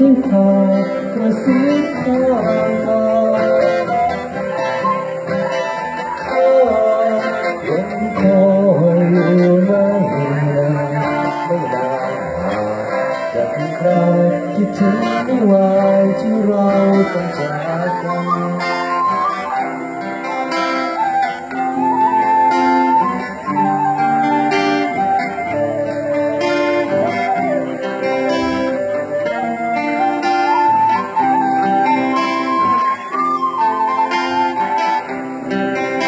เอ่ยใช้คากระซิบข้างกายยังคอยมาเห็นไม่ได้จะเป็นใครคิดถึงไม่ไหวที่เราต้องจากกัน